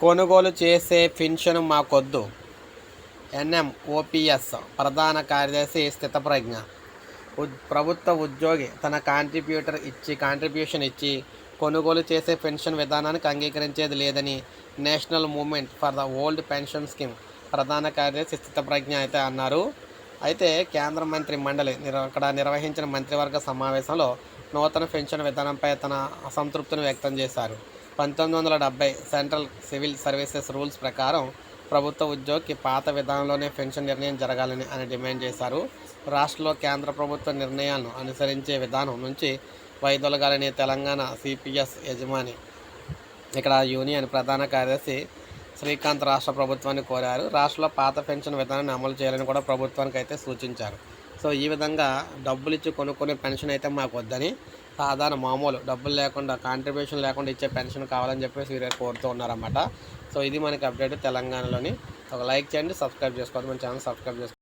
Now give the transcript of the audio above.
కొనుగోలు చేసే పెన్షన్ మాకొద్దు. ఎన్ఎం ఓపీఎస్ ప్రధాన కార్యదర్శి స్థితప్రజ్ఞ. ఉద్ ప్రభుత్వ ఉద్యోగి తన కాంట్రిబ్యూటర్ ఇచ్చి కాంట్రిబ్యూషన్ ఇచ్చి కొనుగోలు చేసే పెన్షన్ విధానానికి అంగీకరించేది లేదని national movement for the old pension scheme ప్రధాన కార్యదర్శి స్థితప్రజ్ఞ అయితే అన్నారు. అయితే కేంద్ర మంత్రి మండలి అక్కడ నిర్వహించిన మంత్రివర్గ సమావేశంలో నూతన పెన్షన్ విధానంపై తన అసంతృప్తిని వ్యక్తం చేశారు. పంతొమ్మిది వందల డెబ్బై సెంట్రల్ సివిల్ సర్వీసెస్ రూల్స్ ప్రకారం ప్రభుత్వ ఉద్యోగికి పాత విధానంలోనే పెన్షన్ నిర్ణయం జరగాలని అని డిమాండ్ చేశారు. రాష్ట్రంలో కేంద్ర ప్రభుత్వ నిర్ణయాలను అనుసరించే విధానం నుంచి వైదొలగాలని తెలంగాణ సిపిఎస్ యజమాని ఇక్కడ యూనియన్ ప్రధాన కార్యదర్శి శ్రీకాంత్ రాష్ట్ర ప్రభుత్వాన్ని కోరారు. రాష్ట్రంలో పాత పెన్షన్ విధానాన్ని అమలు చేయాలని కూడా ప్రభుత్వానికి అయితే సూచించారు. సో ఈ విధంగా డబ్బులు ఇచ్చి కొనుక్కునే పెన్షన్ అయితే మాకు వద్దని సాధారణ మామూలు డబ్బులు లేకుండా కాంట్రిబ్యూషన్ లేకుండా ఇచ్చే పెన్షన్ కావాలని చెప్పేసి వీరే కోరుతూ ఉన్నారన్నమాట. సో ఇది మనకి అప్డేట్ తెలంగాణలోని. ఒక లైక్ చేయండి సబ్స్క్రైబ్ చేసుకోండి మన ఛానల్ సబ్స్క్రైబ్ చేసుకోండి.